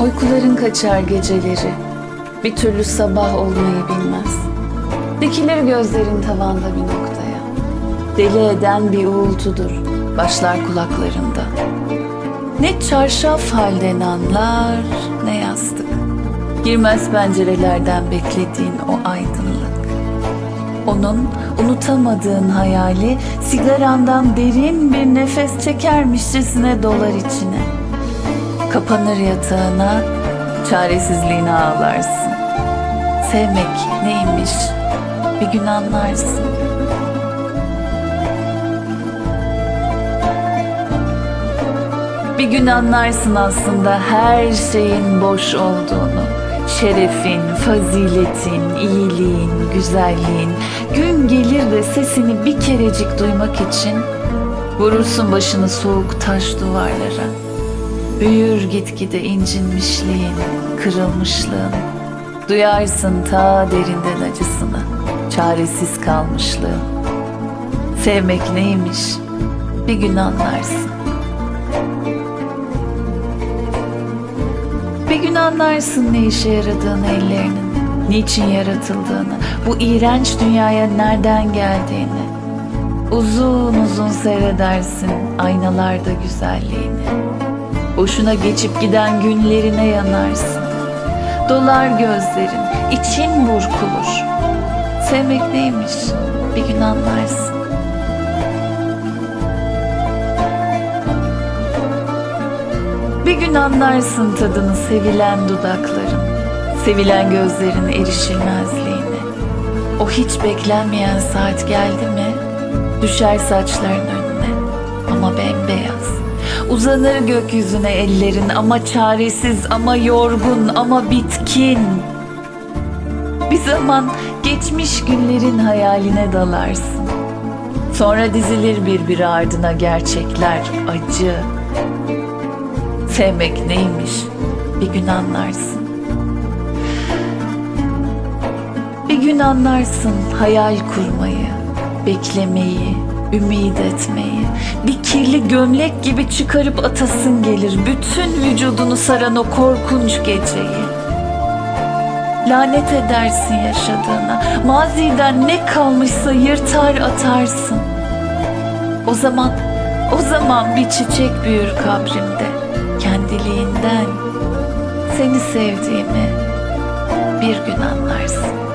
Uykuların kaçar geceleri. Bir türlü sabah olmayı bilmez. Dikilir gözlerin tavanda bir noktaya. Deli eden bir uğultudur. Başlar kulaklarında. Ne çarşaf halden anlar ne yastık. Girmez pencerelerden beklediğin o aydınlık. Onun unutamadığın hayali sigarandan derin bir nefes çekermişçesine dolar içine. Kapanır yatağına, çaresizliğine ağlarsın. Sevmek neymiş bir gün anlarsın. Bir gün anlarsın aslında her şeyin boş olduğunu. Şerefin, faziletin, iyiliğin, güzelliğin gün gelir de sesini bir kerecik duymak için vurursun başını soğuk taş duvarlara. Büyür gitgide incinmişliğin, kırılmışlığın. Duyarsın ta derinden acısını, çaresiz kalmışlığın. Sevmek neymiş bir gün anlarsın. Bir gün anlarsın ne işe yaradığını ellerinin, niçin yaratıldığını, bu iğrenç dünyaya nereden geldiğini. Uzun uzun seyredersin aynalarda güzelliğini. Boşuna geçip giden günlerine yanarsın. Dolar gözlerin, için burkulur. Sevmek neymiş bir gün anlarsın. Bir gün anlarsın tadını sevilen dudakların, sevilen gözlerin erişilmezliğini. O hiç beklenmeyen saat geldi mi, düşer saçların önüne. Uzanır gökyüzüne ellerin ama çaresiz, ama yorgun, ama bitkin. Bir zaman geçmiş günlerin hayaline dalarsın. Sonra dizilir birbiri ardına gerçekler, acı, Sevmek neymiş bir gün anlarsın. Bir gün anlarsın hayal kurmayı, beklemeyi, ümit etmeyi. Bir kirli gömlek gibi çıkarıp atasın gelir bütün vücudunu saran o korkunç geceyi. Lanet edersin yaşadığına, maziden ne kalmışsa yırtar atarsın. O zaman, o zaman bir çiçek büyür kabrimde kendiliğinden seni sevdiğimi bir gün anlarsın.